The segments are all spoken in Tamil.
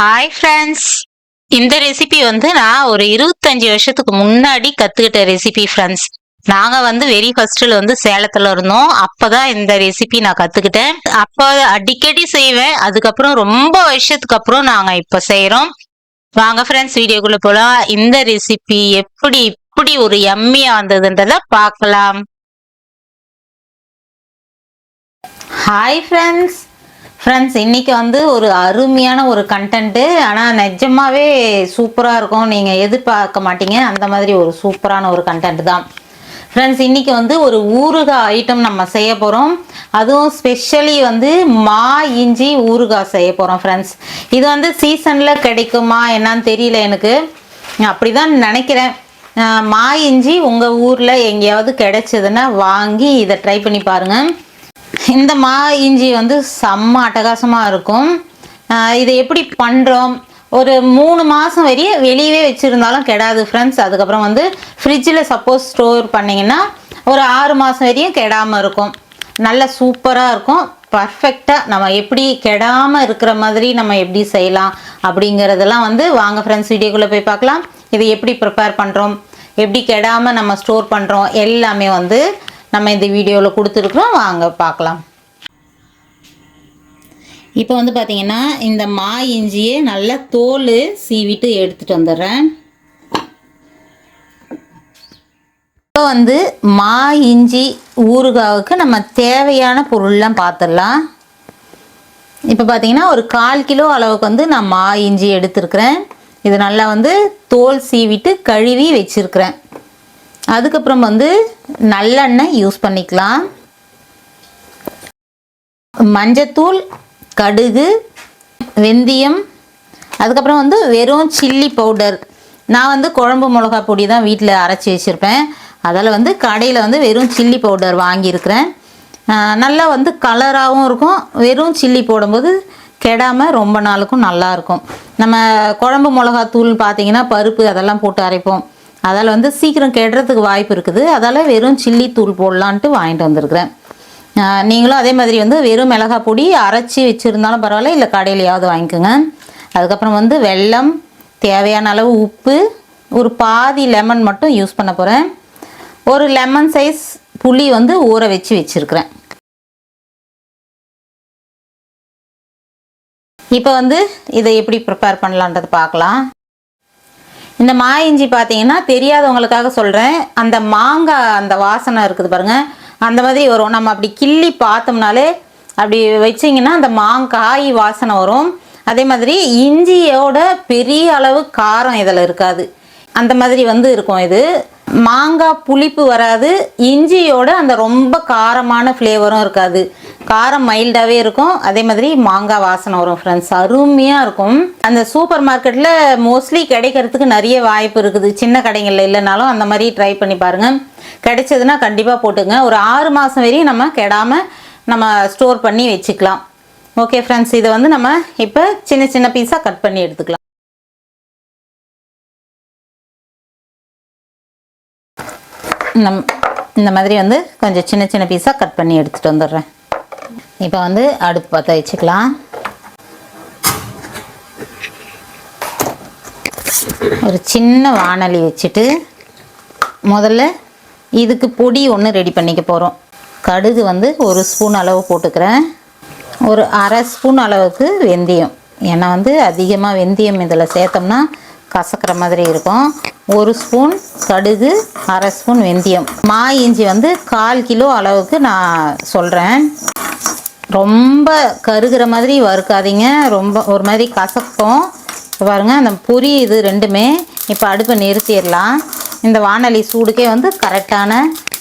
ஹாய் ஃப்ரெண்ட்ஸ் இந்த ரெசிபி வந்து நான் ஒரு இருபத்தஞ்சு வருஷத்துக்கு முன்னாடி கத்துக்கிட்ட ரெசிபி ஃப்ரெண்ட்ஸ் நாங்க வந்து வெரி ஃபர்ஸ்ட்ல வந்து சேலத்துல இருந்தோம். அப்பதான் இந்த ரெசிபி நான் கத்துக்கிட்டேன். அப்போ அடிக்கடி செய்வேன். அதுக்கப்புறம் ரொம்ப வருஷத்துக்கு அப்புறம் நாங்க இப்ப செய்யறோம் வாங்க ஃப்ரெண்ட்ஸ் வீடியோக்குள்ள போலாம். இந்த ரெசிபி எப்படி இப்படி ஒரு எம்மியா வந்ததுன்றத பார்க்கலாம். ஹாய் ஃப்ரெண்ட்ஸ் ஃப்ரெண்ட்ஸ் இன்றைக்கி வந்து ஒரு அருமையான ஒரு கண்டென்ட்டு ஆனால் நிஜமாகவே சூப்பராக இருக்கும். நீங்கள் எதிர்பார்க்க மாட்டீங்க. அந்த மாதிரி ஒரு சூப்பரான ஒரு கண்டென்ட் தான். ஃப்ரெண்ட்ஸ் இன்றைக்கி வந்து ஒரு ஊறுகாய் ஐட்டம் நம்ம செய்ய போகிறோம் அதுவும் ஸ்பெஷலி வந்து மா இஞ்சி ஊறுகாய் செய்ய போகிறோம் ஃப்ரெண்ட்ஸ் இது வந்து சீசனில் கிடைக்குமா என்னன்னு தெரியல எனக்கு. அப்படி தான் நினைக்கிறேன் மா இஞ்சி உங்கள் ஊரில் எங்கேயாவது கிடைச்சதுன்னா வாங்கி இதை ட்ரை பண்ணி பாருங்கள் இந்த மா இஞ்சி வந்து செம்ம அட்டகாசமாக இருக்கும். இதை எப்படி பண்ணுறோம் ஒரு மூணு மாதம் வரையும் வெளியவே வச்சுருந்தாலும் கெடாது ஃப்ரெண்ட்ஸ் அதுக்கப்புறம் வந்து ஃப்ரிட்ஜில் சப்போஸ் ஸ்டோர் பண்ணிங்கன்னா ஒரு ஆறு மாதம் வரையும் கெடாமல் இருக்கும். நல்ல சூப்பராக இருக்கும். பர்ஃபெக்டாக நம்ம எப்படி கெடாமல் இருக்கிற மாதிரி நம்ம எப்படி செய்யலாம் அப்படிங்கிறதெல்லாம் வந்து வாங்க ஃப்ரெண்ட்ஸ் வீடியோக்குள்ளே போய் பார்க்கலாம். இதை எப்படி ப்ரிப்பேர் பண்ணுறோம் எப்படி கெடாமல் நம்ம ஸ்டோர் பண்ணுறோம் எல்லாமே வந்து நம்ம இந்த வீடியோவில் கொடுத்துருக்குறோம். வாங்க பார்க்கலாம். இப்போ வந்து பார்த்தீங்கன்னா இந்த மா இஞ்சியை நல்லா தோல் சீவிட்டு எடுத்துகிட்டு வந்துடுறேன். இப்போ வந்து மா இஞ்சி ஊறுகாவுக்கு நம்ம தேவையான பொருள்லாம் பார்த்துடலாம் இப்போ பார்த்தீங்கன்னா ஒரு கால் கிலோ அளவுக்கு வந்து நான் மா இஞ்சி எடுத்துருக்குறேன். இது நல்லா வந்து தோல் சீவிட்டு கழுவி வச்சுருக்கிறேன். அதுக்கப்புறம் வந்து நல்லெண்ணெய் யூஸ் பண்ணிக்கலாம். மஞ்சத்தூள் கடுகு வெந்தயம் அதுக்கப்புறம் வந்து வெறும் சில்லி பவுடர் நான் வந்து குழம்பு மிளகா பொடி தான் வீட்டில் அரைச்சி வச்சுருப்பேன். அதில் வந்து கடையில் வந்து வெறும் சில்லி பவுடர் வாங்கியிருக்கிறேன். நல்லா வந்து கலராகவும் இருக்கும். வெறும் சில்லி போடும்போது கெடாமல் ரொம்ப நாளுக்கும் நல்லா இருக்கும். நம்ம குழம்பு மிளகா பார்த்திங்கன்னா பருப்பு அதெல்லாம் போட்டு அரைப்போம். அதால் வந்து சீக்கிரம் கெடுறதுக்கு வாய்ப்பு இருக்குது. அதால் வெறும் சில்லி தூள் போடலான்ட்டு வாங்கிட்டு வந்திருக்கிறேன். நீங்களும் அதே மாதிரி வந்து வெறும் மிளகாய் பொடி அரைச்சி வச்சுருந்தாலும் பரவாயில்ல இல்லை கடையிலையாவது வாங்கிக்கோங்க. அதுக்கப்புறம் வந்து வெல்லம் தேவையான அளவு உப்பு ஒரு பாதி லெமன் மட்டும் யூஸ் பண்ண போகிறேன் ஒரு லெமன் சைஸ் புளி வந்து ஊற வச்சு வச்சுருக்கிறேன். இப்போ வந்து இதை எப்படி ப்ரிப்பேர் பண்ணலான்றது பார்க்கலாம். இந்த மா இஞ்சி பார்த்தீங்கன்னா தெரியாதவங்களுக்காக சொல்கிறேன் அந்த மாங்காய் அந்த வாசனை இருக்குது பாருங்கள் அந்த மாதிரி வரும். நம்ம அப்படி கிள்ளி பார்த்தோம்னாலே அப்படி வச்சிங்கன்னா அந்த மாங்காய் வாசனை வரும். அதே மாதிரி இஞ்சியோட பெரிய அளவு காரம் இதில் இருக்காது. அந்த மாதிரி வந்து இருக்கும் இது. மாங்காய் புளிப்பு வராது. இஞ்சியோட அந்த ரொம்ப காரமான ஃப்ளேவரும் இருக்காது. காரம் மைல்டாகவே இருக்கும். அதே மாதிரி மாங்காய் வாசனை வரும் ஃப்ரெண்ட்ஸ் அருமையாக இருக்கும். அந்த சூப்பர் மார்க்கெட்டில் மோஸ்ட்லி கிடைக்கிறதுக்கு நிறைய வாய்ப்பு இருக்குது. சின்ன கடைகளில் இல்லைனாலும் அந்த மாதிரி ட்ரை பண்ணி பாருங்கள் கிடைச்சதுன்னா கண்டிப்பாக போட்டுங்க. ஒரு ஆறு மாதம் வரையும் நம்ம கெடாமல் நம்ம ஸ்டோர் பண்ணி வச்சுக்கலாம். ஓகே ஃப்ரெண்ட்ஸ் இதை வந்து நம்ம இப்போ சின்ன சின்ன பீஸாக கட் பண்ணி எடுத்துக்கலாம். நம் இந்த மாதிரி வந்து கொஞ்சம் சின்ன சின்ன பீஸாக கட் பண்ணி எடுத்துகிட்டு வந்துடுறேன். இப்போ வந்து அடுப்பு பற்ற வச்சுக்கலாம். ஒரு சின்ன வானலி வச்சுட்டு முதல்ல இதுக்கு பொடி ஒன்று ரெடி பண்ணிக்க போகிறோம் கடுகு வந்து ஒரு ஸ்பூன் அளவு போட்டுக்கிறேன். ஒரு அரை ஸ்பூன் அளவுக்கு வெந்தயம். ஏன்னா வந்து அதிகமாக வெந்தயம் இதில் சேர்த்தோம்னா கசக்கிற மாதிரி இருக்கும். ஒரு ஸ்பூன் கடுகு அரை ஸ்பூன் வெந்தயம். மா இஞ்சி வந்து கால் கிலோ அளவுக்கு நான் சொல்கிறேன் ரொம்ப கருகிற மாதிரி வறுக்காதீங்க. ரொம்ப ஒரு மாதிரி கசக்கும். பாருங்கள் அந்த பொரி இது ரெண்டுமே இப்போ அடுப்பை நிறுத்திடலாம். இந்த வானொலி சூடுக்கே வந்து கரெக்டான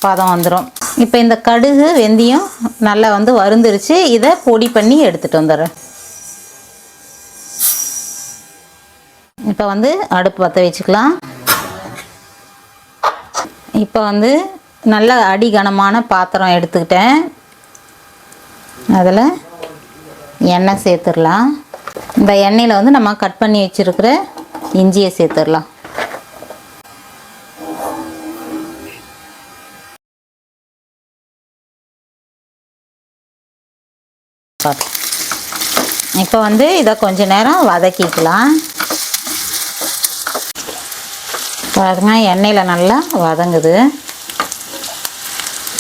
பதம் வந்துடும் இப்போ இந்த கடுகு வெந்தயம் நல்லா வந்து வருந்துருச்சு இதை பொடி பண்ணி எடுத்துகிட்டு வந்துடுறேன். இப்போ வந்து அடுப்பு பற்ற வச்சுக்கலாம். இப்போ வந்து நல்ல அடிகனமான பாத்திரம் எடுத்துக்கிட்டேன். அதில் எண்ணெய் சேர்த்துடலாம். இந்த எண்ணெயில் வந்து நம்ம கட் பண்ணி வச்சுருக்கிற இஞ்சியை சேர்த்துடலாம். இப்போ வந்து இதை கொஞ்ச நேரம் வதக்கிக்கலாம். பாருங்க எண்ணெயில் நல்லா வதங்குது.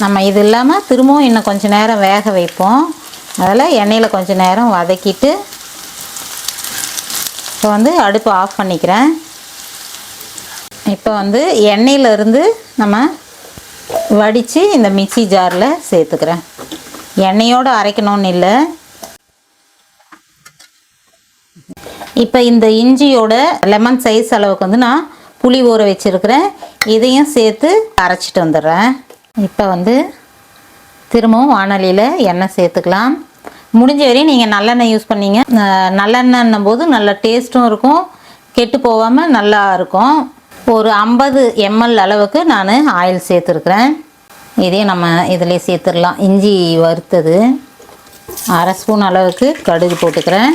நம்ம இது இல்லாமல் திரும்பவும் இன்னும் கொஞ்ச நேரம் வேக வைப்போம். அதில் எண்ணெயில் கொஞ்ச நேரம் வதக்கிட்டு இப்போ வந்து அடுப்பு ஆஃப் பண்ணிக்கிறேன். இப்போ வந்து எண்ணெயிலிருந்து நம்ம வடித்து இந்த மிக்ஸி ஜாரில் சேர்த்துக்கிறேன். எண்ணெயோடு அரைக்கணும்னு இல்லை. இப்போ இந்த இஞ்சியோட லெமன் சைஸ் அளவுக்கு வந்து நான் புளி ஊற வச்சுருக்கிறேன். இதையும் சேர்த்து அரைச்சிட்டு வந்துடுறேன். இப்போ வந்து திரும்பவும் வானொலியில் எண்ணெய் சேர்த்துக்கலாம். முடிஞ்ச வரையும் நீங்கள் நல்லெண்ணெய் யூஸ் பண்ணீங்க. நல்லெண்ணெய்ன்னும் போது நல்ல டேஸ்ட்டும் இருக்கும். கெட்டு போகாமல் நல்லா இருக்கும். ஒரு ஐம்பது எம்எல் அளவுக்கு நான் ஆயில் சேர்த்துருக்குறேன். இதே நம்ம இதிலே சேர்த்துடலாம் இஞ்சி வறுத்தது. அரை ஸ்பூன் அளவுக்கு கடுகு போட்டுக்கிறேன்.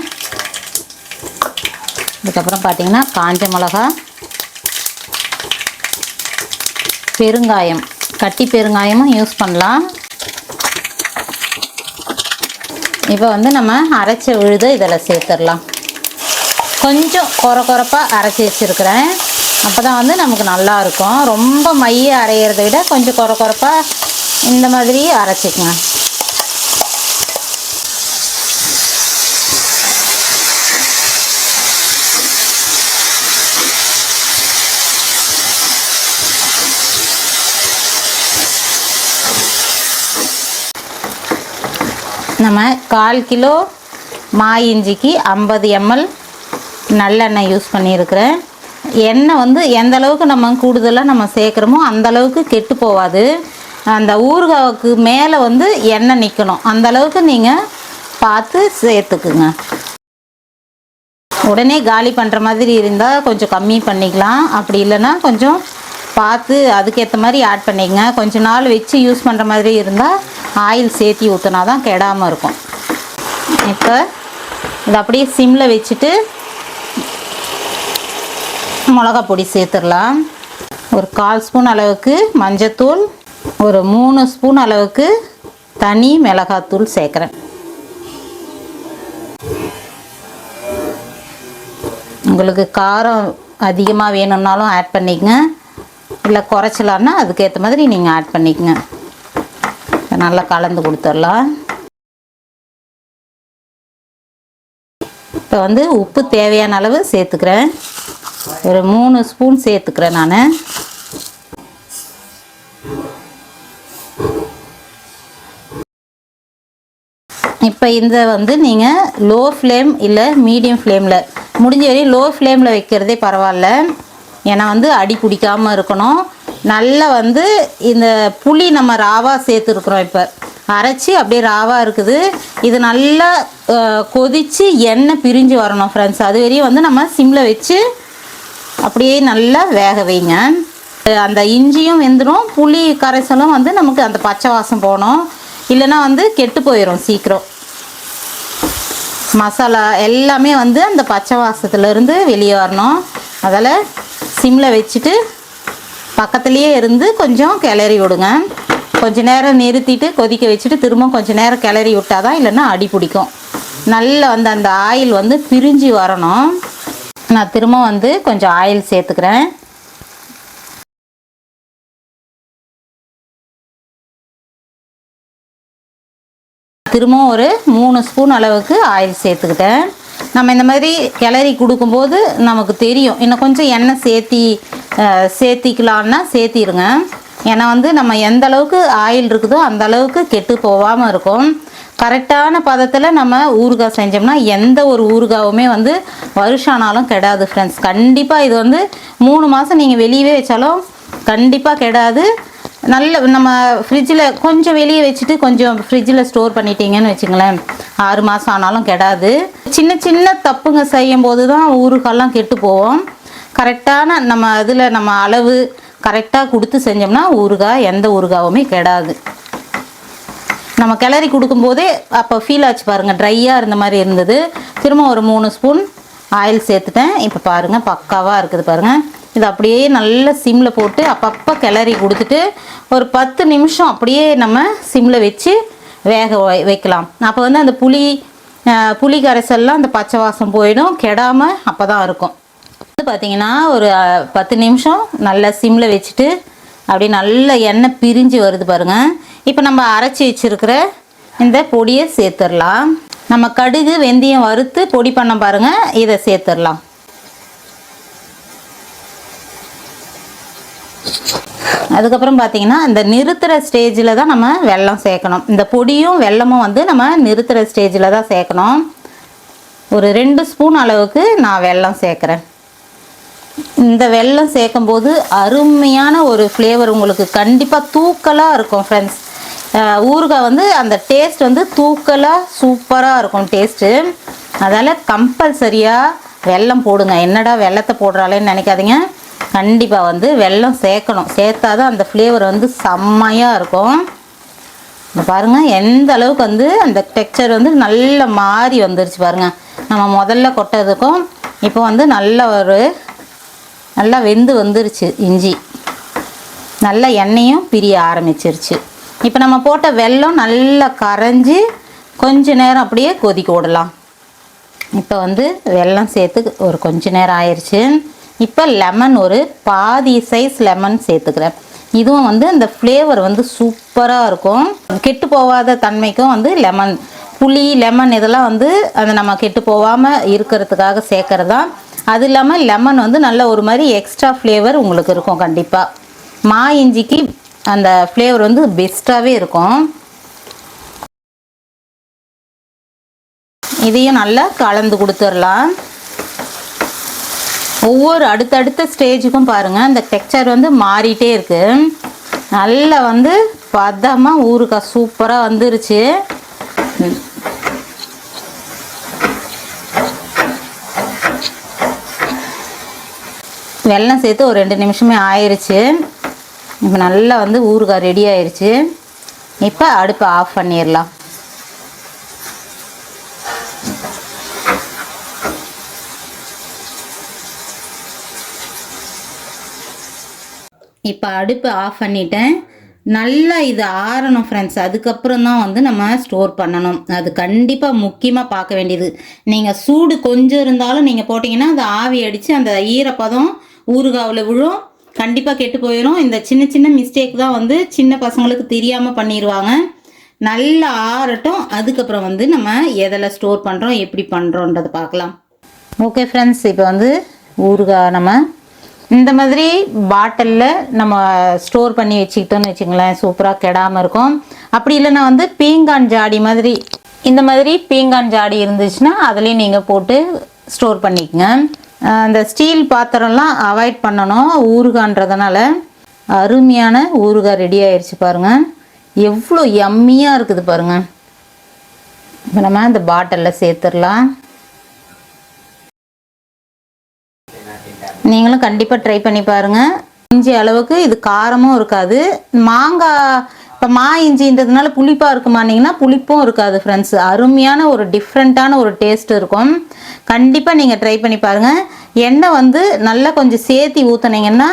அதுக்கப்புறம் பார்த்திங்கன்னா காஞ்ச மிளகா பெருங்காயம். கட்டி பெருங்காயமும் யூஸ் பண்ணலாம். இப்போ வந்து நம்ம அரைச்ச உழுது இதில் சேர்த்துடலாம். கொஞ்சம் குறை குறைப்பாக அரைச்சி வச்சுருக்கிறேன். அப்போ தான் வந்து நமக்கு நல்லா இருக்கும். ரொம்ப மைய அரைகிறத விட கொஞ்சம் குறை குறைப்பாக இந்த மாதிரி அரைச்சிக்கங்க நம்ம கால் கிலோ மா இஞ்சிக்கு ஐம்பது எம்எல் நல்லெண்ணெய் யூஸ் பண்ணியிருக்கிறேன். எண்ணெய் வந்து எந்த அளவுக்கு நம்ம கூடுதலாக நம்ம சேர்க்குறோமோ அந்த அளவுக்கு கெட்டு போகாது அந்த ஊறுகாவுக்கு மேலே வந்து எண்ணெய் நிற்கணும் அந்த அளவுக்கு நீங்கள் பார்த்து சேர்த்துக்குங்க. உடனே காலி பண்ணுற மாதிரி இருந்தால் கொஞ்சம் கம்மி பண்ணிக்கலாம். அப்படி இல்லைன்னா கொஞ்சம் பார்த்து அதுக்கேற்ற மாதிரி ஆட் பண்ணிக்கங்க. கொஞ்ச நாள் வச்சு யூஸ் பண்ணுற மாதிரி இருந்தால் ஆயில் சேர்த்தி ஊற்றினா தான் கெடாமல் இருக்கும். இப்போ இதை அப்படியே சிம்மில் வச்சுட்டு மிளகா பொடி சேர்த்துடலாம். ஒரு கால் ஸ்பூன் அளவுக்கு மஞ்சத்தூள் ஒரு மூணு ஸ்பூன் அளவுக்கு தனி மிளகாத்தூள் சேர்க்குறேன். உங்களுக்கு காரம் அதிகமாக வேணும்னாலும் ஆட் பண்ணிக்கங்க. இல்லை குறைச்சலான்னா அதுக்கேற்ற மாதிரி நீங்கள் ஆட் பண்ணிக்கங்க. நல்லா கலந்து கொடுத்துடலாம். இப்போ வந்து உப்பு தேவையான அளவு சேர்த்துக்கிறேன். ஒரு மூணு ஸ்பூன் சேர்த்துக்கிறேன் நான். இப்போ இந்த வந்து நீங்கள் லோ ஃப்ளேம் இல்லை மீடியம் ஃப்ளேமில் முடிஞ்ச வரையும் லோ ஃப்ளேமில் வைக்கிறதே பரவாயில்ல. ஏன்னா வந்து அடி பிடிக்காமல் இருக்கணும். நல்லா வந்து இந்த புளி நம்ம ராவாக சேர்த்துருக்குறோம் இப்போ. அரைச்சி அப்படியே ராவாக இருக்குது. இது நல்லா கொதித்து எண்ணெய் பிரிஞ்சு வரணும் ஃப்ரெண்ட்ஸ் அது வரையும் வந்து நம்ம சிம்மில் வச்சு அப்படியே நல்லா வேக வைங்க. அந்த இஞ்சியும் வெந்துடும் புளி கரைசலும் வந்து நமக்கு அந்த பச்சை வாசம் போகணும். இல்லைன்னா வந்து கெட்டு போயிடும் சீக்கிரம். மசாலா எல்லாமே வந்து அந்த பச்சை வாசத்துலேருந்து வெளியே வரணும். அதில் சிம்மில் வச்சுட்டு பக்கத்துலேயே இருந்து கொஞ்சம் கிளறி விடுங்க. கொஞ்ச நேரம் நிறுத்திட்டு கொதிக்க வச்சுட்டு திரும்ப கொஞ்ச நேரம் கிளறி விட்டால் தான் இல்லைன்னா அடி பிடிக்கும். நல்லா வந்து அந்த ஆயில் வந்து பிரிஞ்சு வரணும். நான் திரும்ப வந்து கொஞ்சம் ஆயில் சேர்த்துக்கிறேன். திரும்பவும் ஒரு மூணு ஸ்பூன் அளவுக்கு ஆயில் சேர்த்துக்கிட்டேன். நம்ம இந்த மாதிரி கிளறி கொடுக்கும்போது நமக்கு தெரியும். இன்னும் கொஞ்சம் எண்ணெய் சேர்த்தி சேர்த்திக்கலான்னா சேர்த்திடுங்க. ஏன்னா வந்து நம்ம எந்த அளவுக்கு ஆயில் இருக்குதோ அந்த அளவுக்கு கெட்டு போகாமல் இருக்கும். கரெக்டான பதத்தில் நம்ம ஊறுகாய் செஞ்சோம்னா எந்த ஒரு ஊறுகாவுமே வந்து வருஷானாலும் கெடாது ஃப்ரெண்ட்ஸ் கண்டிப்பாக இது வந்து மூணு மாதம் நீங்கள் வெளியவே வச்சாலும் கண்டிப்பாக கெடாது. நல்ல நம்ம ஃப்ரிட்ஜில் கொஞ்சம் வெளியே வச்சுட்டு கொஞ்சம் ஃப்ரிட்ஜில் ஸ்டோர் பண்ணிட்டீங்கன்னு வச்சுங்களேன் ஆறு மாதம் ஆனாலும் கெடாது. சின்ன சின்ன தப்புங்க செய்யும் போது தான் ஊறுகாலாம் கெட்டு போவோம் கரெக்டான நம்ம இதில் நம்ம அளவு கரெக்டாக கொடுத்து செஞ்சோம்னா ஊறுகாய் எந்த ஊறுகாவுமே கெடாது. நம்ம கிளறி கொடுக்கும்போதே அப்போ ஃபீல் ஆச்சு பாருங்கள் ட்ரையாக இருந்த மாதிரி இருந்தது. திரும்ப ஒரு மூணு ஸ்பூன் ஆயில் சேர்த்துட்டேன். இப்போ பாருங்கள் பக்காவாக இருக்குது பாருங்கள் இது அப்படியே நல்ல சிம்மில் போட்டு அப்பப்போ கிளறி கொடுத்துட்டு ஒரு பத்து நிமிஷம் அப்படியே நம்ம சிம்மில் வச்சு வேக வை- வைக்கலாம். அப்போ வந்து அந்த புளி புளி கரைசல்லாம் அந்த பச்சை வாசம் போயிடும். கெடாமல் அப்போ தான் இருக்கும். வந்து பார்த்தீங்கன்னா ஒரு பத்து நிமிஷம் நல்லா சிம்மில் வச்சுட்டு அப்படியே நல்ல எண்ணெய் பிரிஞ்சு வருது பாருங்கள் இப்போ நம்ம அரைச்சி வச்சிருக்கிற இந்த பொடியை சேர்த்துடலாம். நம்ம கடுகு வெந்தயம் வறுத்து பொடி பண்ண பாருங்கள் இதை சேர்த்துடலாம். அதுக்கப்புறம் பார்த்தீங்கன்னா இந்த நிறுத்துகிற ஸ்டேஜில் தான் நம்ம வெல்லம் சேர்க்கணும். இந்த பொடியும் வெல்லமும் வந்து நம்ம நிறுத்துகிற ஸ்டேஜில் தான் சேர்க்கணும். ஒரு ரெண்டு ஸ்பூன் அளவுக்கு நான் வெல்லம் சேர்க்குறேன். இந்த வெல்லம் சேர்க்கும்போது அருமையான ஒரு ஃப்ளேவர் உங்களுக்கு கண்டிப்பாக தூக்கலாக இருக்கும் ஃப்ரெண்ட்ஸ் ஊறுகாய் வந்து அந்த டேஸ்ட் வந்து தூக்கலாக சூப்பராக இருக்கும் டேஸ்ட்டு அதால் கம்பல்சரியாக வெல்லம் போடுங்க. என்னடா வெல்லத்தை போடுறாளேன்னு நினைக்காதீங்க. கண்டிப்பாக வந்து வெல்லம் சேர்க்கணும். சேர்த்தா தான் அந்த ஃப்ளேவர் வந்து செம்மையாக இருக்கும். பாருங்கள் பாருங்க எந்த அளவுக்கு வந்து அந்த டெக்ஸ்சர் வந்து நல்ல மாறி வந்துருச்சு பாருங்க. நம்ம முதல்ல கொட்டதுக்கும் இப்போ வந்து நல்ல ஒரு நல்லா வெந்து வந்துருச்சு இஞ்சி. நல்ல எண்ணெயும் பிரிய ஆரம்பிச்சிருச்சு. இப்போ நம்ம போட்ட வெல்லம் நல்லா கரைஞ்சி கொஞ்ச நேரம் அப்படியே கொதிக்க விடலாம். இப்போ வந்து வெல்லம் சேர்த்து ஒரு கொஞ்ச நேரம் ஆயிடுச்சு இப்போ லெமன் ஒரு பாதி சைஸ் லெமன் சேர்த்துக்கிறேன். இதுவும் வந்து அந்த ஃப்ளேவர் வந்து சூப்பராக இருக்கும். கெட்டு போகாத தன்மைக்கும் வந்து லெமன் புளி லெமன் இதெல்லாம் வந்து அது நம்ம கெட்டு போகாமல் இருக்கிறதுக்காக சேர்க்கறது தான். அது இல்லாமல் லெமன் வந்து நல்ல ஒரு மாதிரி எக்ஸ்ட்ரா ஃப்ளேவர் உங்களுக்கு இருக்கும் கண்டிப்பாக மா இஞ்சிக்கு அந்த ஃப்ளேவர் வந்து பெஸ்ட்டாகவே இருக்கும். இதையும் நல்லா கலந்து கொடுத்துடலாம். ஒவ்வொரு அடுத்தடுத்த ஸ்டேஜுக்கும் பாருங்கள் இந்த டெக்ஸ்சர் வந்து மாறிட்டே இருக்குது நல்லா வந்து பதமாக ஊறுகாய் சூப்பராக வந்துருச்சு. வெள்ளம் சேர்த்து ஒரு ரெண்டு நிமிஷமே ஆயிருச்சு. இப்போ நல்லா வந்து ஊறுகாய் ரெடி ஆயிடுச்சு இப்போ அடுப்பை ஆஃப் பண்ணிடலாம். இப்போ அடுப்பு ஆஃப் பண்ணிட்டேன். நல்லா இது ஆறணும் ஃப்ரெண்ட்ஸ் அதுக்கப்புறம் தான் வந்து நம்ம ஸ்டோர் பண்ணணும். அது கண்டிப்பாக முக்கியமாக பார்க்க வேண்டியது. நீங்கள் சூடு கொஞ்சம் இருந்தாலும் நீங்கள் போட்டிங்கன்னா அந்த ஆவி அடித்து அந்த ஈரப்பதம் ஊறுகாவில் விழும். கண்டிப்பாக கெட்டு போயிடும் இந்த சின்ன சின்ன மிஸ்டேக் தான் வந்து சின்ன பசங்களுக்கு தெரியாமல் பண்ணிடுவாங்க நல்லா ஆறட்டும். அதுக்கப்புறம் வந்து நம்ம எதில் ஸ்டோர் பண்ணுறோம் எப்படி பண்ணுறோன்றதை பார்க்கலாம். ஓகே ஃப்ரெண்ட்ஸ் இப்போ வந்து ஊறுகாய் நம்ம இந்த மாதிரி பாட்டிலில் நம்ம ஸ்டோர் பண்ணி வச்சுக்கிட்டோம்னு வச்சுங்களேன் சூப்பராக கெடாமல் இருக்கும். அப்படி இல்லைன்னா வந்து பீங்கான் ஜாடி மாதிரி இந்த மாதிரி பீங்கான் ஜாடி இருந்துச்சுன்னா அதுலேயும் நீங்கள் போட்டு ஸ்டோர் பண்ணிக்கங்க. அந்த ஸ்டீல் பாத்திரம்லாம் அவாய்ட் பண்ணணும் ஊறுகான்றதுனால. அருமையான ஊறுகாய் ரெடி ஆயிடுச்சு பாருங்கள் எவ்வளோ எம்மியாக இருக்குது பாருங்கள் இப்போ நம்ம இந்த பாட்டிலில் சேர்த்துடலாம். நீங்களும் கண்டிப்பாக ட்ரை பண்ணி பாருங்கள் இஞ்சி அளவுக்கு இது காரமும் இருக்காது. மாங்காய் இப்போ மா இஞ்சின்றதுனால புளிப்பாக இருக்குமானிங்கன்னா புளிப்பும் இருக்காது ஃப்ரெண்ட்ஸ் அருமையான ஒரு டிஃப்ரெண்ட்டான ஒரு டேஸ்ட் இருக்கும். கண்டிப்பாக நீங்கள் ட்ரை பண்ணி பாருங்கள் எண்ணெய் வந்து நல்லா கொஞ்சம் சேர்த்தி ஊற்றுனீங்கன்னா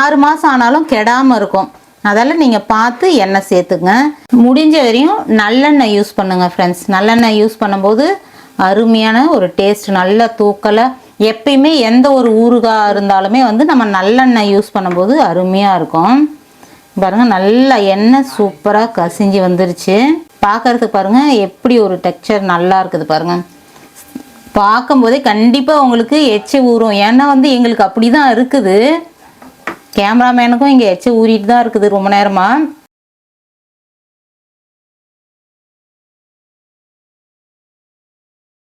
ஆறு மாதம் ஆனாலும் கெடாமல் இருக்கும். அதால் நீங்கள் பார்த்து எண்ணெய் சேர்த்துங்க. முடிஞ்ச வரையும் நல்லெண்ணெய் யூஸ் பண்ணுங்கள் ஃப்ரெண்ட்ஸ் நல்லெண்ணெய் யூஸ் பண்ணும்போது அருமையான ஒரு டேஸ்ட் நல்ல தூக்கலை எப்பயுமே எந்த ஒரு ஊறுகாய் இருந்தாலுமே வந்து நம்ம நல்லெண்ணெய் யூஸ் பண்ணும்போது அருமையாக இருக்கும். பாருங்கள் நல்லா எண்ணெய் சூப்பராக கசிஞ்சு வந்துருச்சு. பார்க்கறதுக்கு பாருங்கள் எப்படி ஒரு டெக்ஸ்சர் நல்லா இருக்குது பாருங்கள் பார்க்கும்போதே கண்டிப்பாக உங்களுக்கு எச்சு ஊறும். ஏன்னா வந்து எங்களுக்கு அப்படி தான் இருக்குது. கேமராமேனுக்கும் இங்கே எச்சு ஊறிட்டு தான் இருக்குது ரொம்ப நேரமாக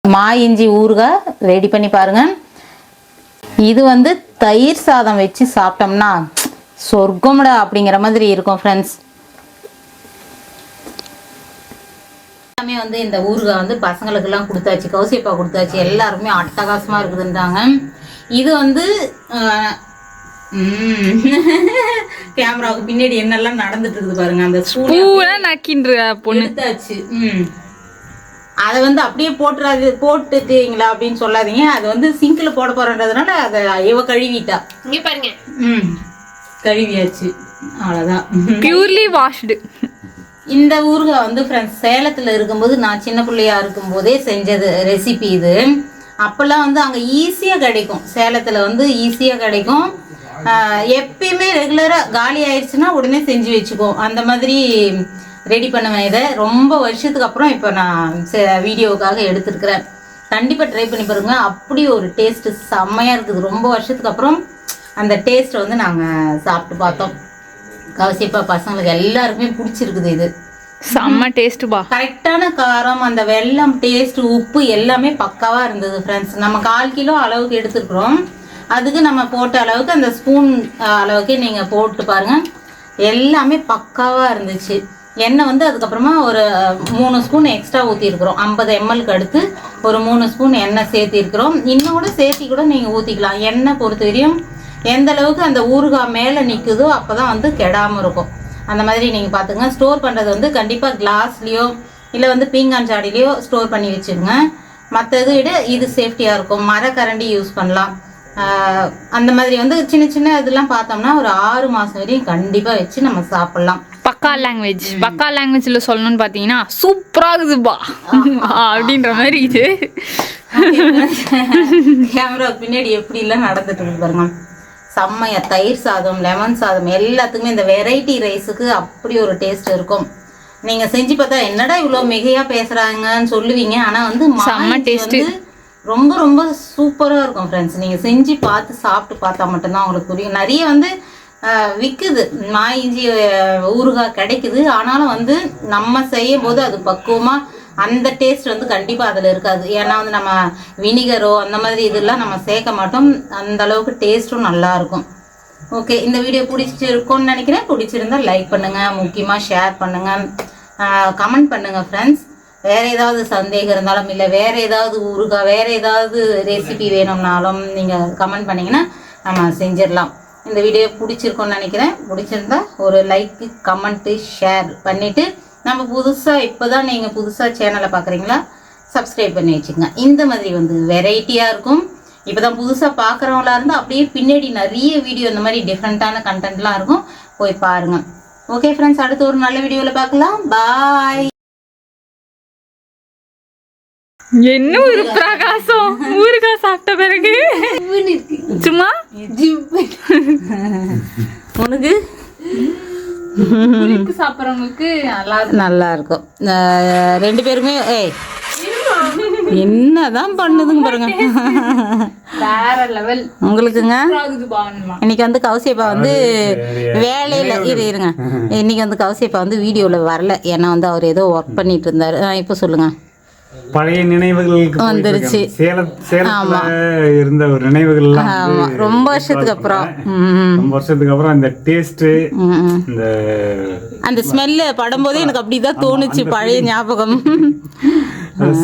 மா இஞ்சி ஊறுகாய் ரெடி பண்ணி பாருங்கள் இது வந்து தயிர் சாதம் வச்சு சாப்பிட்டோம்னா சொர்க்கம்டா அப்படிங்கிற மாதிரி இருக்கும் ஃப்ரெண்ட்ஸ் எல்லாமே வந்து இந்த ஊறுகாய் வந்து பசங்களுக்கெல்லாம் கொடுத்தாச்சு கௌசியப்பா கொடுத்தாச்சு எல்லாருமே அட்டகாசமா இருக்குதுன்றாங்க. இது வந்து கேமராவுக்கு பின்னாடி என்னெல்லாம் நடந்துட்டு இருக்குது பாருங்க அந்த பூவெல்லாம் நக்கின்ற பொண்ணு. எடுத்தாச்சு ம். அதை வந்து அப்படியே போட்டுறாது போட்டுட்டீங்களா அப்படின்னு சொல்லாதீங்க. அது வந்து சிங்கில் போட போறன்றதுனால அதை இவ கழுவிட்டா. இங்க பாருங்க. ம். கழுவியாச்சு. அவ்வளோதான் பியூர்லி வாஷ்டு இந்த ஊறுகாய் வந்து ஃப்ரெண்ட்ஸ் சேலத்தில் இருக்கும்போது நான் சின்ன பிள்ளையா இருக்கும்போதே செஞ்சது ரெசிபி இது. அப்போல்லாம் வந்து அங்கே ஈஸியாக கிடைக்கும். சேலத்தில் வந்து ஈஸியாக கிடைக்கும். எப்பயுமே ரெகுலராக காலி ஆயிடுச்சுன்னா உடனே செஞ்சு வச்சுக்குவோம் அந்த மாதிரி ரெடி பண்ணுவேன். இதை ரொம்ப வருஷத்துக்கு அப்புறம் இப்போ நான் வீடியோவுக்காக எடுத்திருக்கிறேன். கண்டிப்பாக ட்ரை பண்ணி பாருங்க. அப்படி ஒரு டேஸ்ட்டு செம்மையாக இருக்குது. ரொம்ப வருஷத்துக்கு அப்புறம் அந்த டேஸ்ட்டை வந்து நாங்கள் சாப்பிட்டு பார்த்தோம். கவசியப்பா பசங்களுக்கு எல்லாருக்குமே பிடிச்சிருக்குது இது. செம்ம டேஸ்ட் பா. கரெக்டான காரம் அந்த வெல்லம் டேஸ்ட் உப்பு எல்லாமே பக்காவா இருந்தது ஃப்ரெண்ட்ஸ் நம்ம கால் கிலோ அளவுக்கு எடுத்துருக்குறோம். அதுக்கு நம்ம போட்ட அளவுக்கு அந்த ஸ்பூன் அளவுக்கு நீங்க போட்டு பாருங்க. எல்லாமே பக்காவா இருந்துச்சு. எண்ணெய் வந்து அதுக்கப்புறமா ஒரு மூணு ஸ்பூன் எக்ஸ்ட்ரா ஊற்றிருக்கிறோம் ஐம்பது எம்எல்க்கு அடுத்து ஒரு மூணு ஸ்பூன் எண்ணெய் சேர்த்திருக்கிறோம். இன்னும் கூட சேர்த்தி கூட நீங்கள் ஊற்றிக்கலாம் எண்ணெய் பொறுத்த வரையும் எந்த அளவுக்கு அந்த ஊறுகாய் மேலே நிற்குதோ அப்போ தான் வந்து கெடாமல் இருக்கும். அந்த மாதிரி நீங்கள் பார்த்துங்க ஸ்டோர் பண்ணுறது வந்து கண்டிப்பாக கிளாஸ்லேயோ இல்லை வந்து பீங்கான் சாடிலேயோ ஸ்டோர் பண்ணி வச்சுக்கோங்க. மற்றது விட இது சேஃப்டியாக இருக்கும். மரக்கரண்டி யூஸ் பண்ணலாம். அந்த மாதிரி வந்து சின்ன சின்ன இதெல்லாம் பார்த்தோம்னா ஒரு ஆறு மாதம் வரையும் கண்டிப்பாக வச்சு நம்ம சாப்பிட்லாம். பக்கா லாங்குவேஜ் பக்கா லாங்குவேஜ்ல சொல்லணும்னு பாத்தீங்கன்னா சூப்பரா இருக்குதுப்பா. அப்படின்ற மாதிரி இது. கேமரா பின்னாடி எப்படிலாம் நடந்துட்டு இருக்கு பாருங்க. செம்மையா தயிர் சாதம் லெமன் சாதம் எல்லாத்துக்குமே இந்த வெரைட்டி ரைஸுக்கு அப்படி ஒரு டேஸ்ட் இருக்கும். நீங்க செஞ்சு பார்த்தா என்னடா இவ்வளோ மிகையா பேசுறாங்கன்னு சொல்லுவீங்க. ஆனா வந்து செம்ம. வந்து ரொம்ப ரொம்ப சூப்பரா இருக்கும் ஃப்ரெண்ட்ஸ் நீங்க செஞ்சு பார்த்து சாப்பிட்டு பார்த்தா மட்டும்தான் உங்களுக்கு புரியும். நிறைய வந்து விற்குது நாய் இஞ்சி ஊறுகாய் கிடைக்குது. ஆனாலும் வந்து நம்ம செய்யும் போது அது பக்குவமாக அந்த டேஸ்ட் வந்து கண்டிப்பாக அதில் இருக்காது. ஏன்னா வந்து நம்ம வினிகரோ அந்த மாதிரி இதெல்லாம் நம்ம சேர்க்க மாட்டோம். அந்த அளவுக்கு டேஸ்ட்டும் நல்லா இருக்கும். ஓகே இந்த வீடியோ பிடிச்சிருக்கோன்னு நினைக்கிறேன். பிடிச்சிருந்தா லைக் பண்ணுங்கள் முக்கியமாக ஷேர் பண்ணுங்கள் கமெண்ட் பண்ணுங்கள் ஃப்ரெண்ட்ஸ் வேறு ஏதாவது சந்தேகம் இருந்தாலும் இல்லை வேறு ஏதாவது ஊறுகாய் வேறு ஏதாவது ரெசிபி வேணும்னாலும் நீங்கள் கமெண்ட் பண்ணிங்கன்னா நம்ம செஞ்சிடலாம். இந்த வீடியோ பிடிச்சிருக்கோன்னு நினைக்கிறேன். பிடிச்சிருந்தா ஒரு லைக்கு கமெண்ட்டு ஷேர் பண்ணிவிட்டு நம்ம புதுசாக இப்போ தான் நீங்கள் புதுசாக சேனலை பார்க்குறீங்களா சப்ஸ்கிரைப் பண்ணி வச்சுக்கோங்க. இந்த மாதிரி வந்து வெரைட்டியாக இருக்கும். இப்போ தான் புதுசாக பார்க்குறவங்களா இருந்தால் அப்படியே பின்னாடி நிறைய வீடியோ இந்த மாதிரி டிஃப்ரெண்ட்டான கண்டென்ட்லாம் இருக்கும். போய் பாருங்கள் ஓகே ஃப்ரெண்ட்ஸ் அடுத்து ஒரு நல்ல வீடியோவில் பார்க்கலாம் பாய் என்ன ஒரு பிரகாசம்? ஊறுகாய் சாப்பிட்ட பிறகு? சும்மா? உனக்கு? சாப்பிட்றவங்களுக்கு நல்லா நல்லா இருக்கும் ரெண்டு பேருமே ஏய் என்னதான் பண்ணுதுங்க பாருங்க. வேற லெவல். உங்களுக்குங்க? இன்னைக்கு வந்து கௌசியப்பா வந்து வேலையில இரு இருங்க. இன்னைக்கு வந்து கௌசியப்பா வந்து வீடியோல வரல. ஏன்னா வந்து அவர் ஏதோ ஒர்க் பண்ணிட்டு இருந்தாரு. இப்போ சொல்லுங்க. பழைய நினைவுகளுக்கு வந்துருச்சு. சேலம் சேலத்துல இருந்த ஒரு நினைவுகள் ரொம்ப வருஷத்துக்கு அப்புறம். ரொம்ப வருஷத்துக்கு அப்புறம் அந்த டேஸ்ட். இந்த அந்த ஸ்மெல்லு படும்போதே எனக்கு அப்படிதான் தோணுச்சு பழைய ஞாபகம்.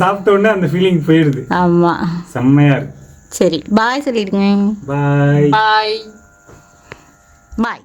சாப்பிட்ட உடனே அந்த ஃபீலிங் போயிடுது. ஆமா. செம்மையா இருக்கு. சரி பாய் சொல்லிடுங்க. பாய் பாய் பாய்